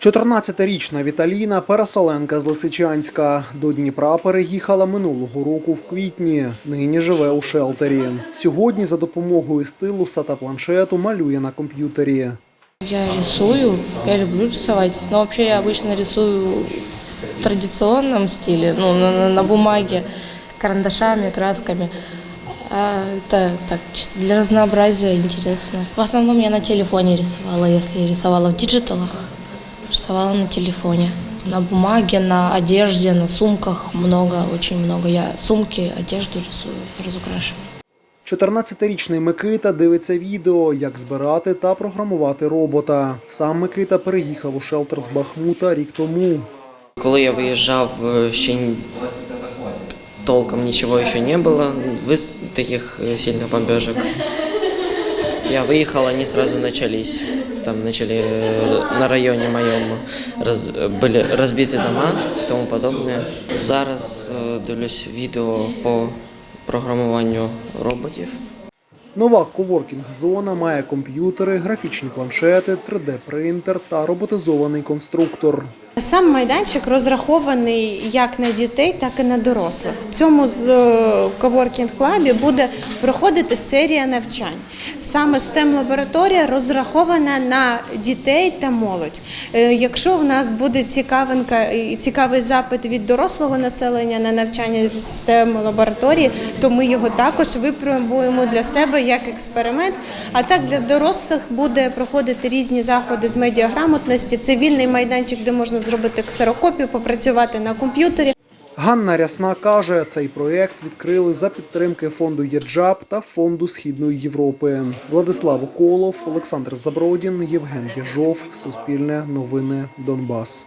14-річна Віталіна переселенка з Лисичанська. До Дніпра переїхала минулого року в квітні. Нині живе у шелтері. Сьогодні за допомогою стилуса та планшету малює на комп'ютері. Я рисую, я люблю рисовать, но вообще я обычно рисую в традиционном стиле, ну, на, на- на бумаге, карандашами, красками. А это так, чисто для разнообразия интересно. В основном я на телефоне рисовала, если рисовала в диджиталах, рисовала на телефоне. На бумаге, на одежде, на сумках много, очень много. Я сумки, одежду рисую, разукрашиваю. 14-річний Микита дивиться відео, як збирати та програмувати робота. Сам Микита переїхав у шелтер з Бахмута рік тому. Коли я виїжджав, е, ще толком нічого ще не було, таких е, сильних бомбежок. Я выехал, они сразу начались. Там начали э, на районе моем раз, были разбиты дома и тому подобное. Зараз е, дивлюсь відео по програмуванню роботів. Нова коворкінг-зона має комп'ютери, графічні планшети, 3D-принтер та роботизований конструктор. Сам майданчик розрахований як на дітей, так і на дорослих. В цьому з коворкінг клабі буде проходити серія навчань. Саме stem лабораторія розрахована на дітей та молодь. Е, Якщо в нас буде цікавинка і цікавий запит від дорослого населення на навчання в stem лабораторії, то ми його також випробуємо для себе як експеримент. А так для дорослих буде проходити різні заходи з медіаграмотності. Це вільний майданчик, де можна зробити ксерокопію, попрацювати на комп'ютері. Ганна Рясна каже, цей проєкт відкрили за підтримки фонду ЄДЖАП та фонду Східної Європи. Владислав Колов, Олександр Забродін, Євген Єжов, Суспільне новини Донбас.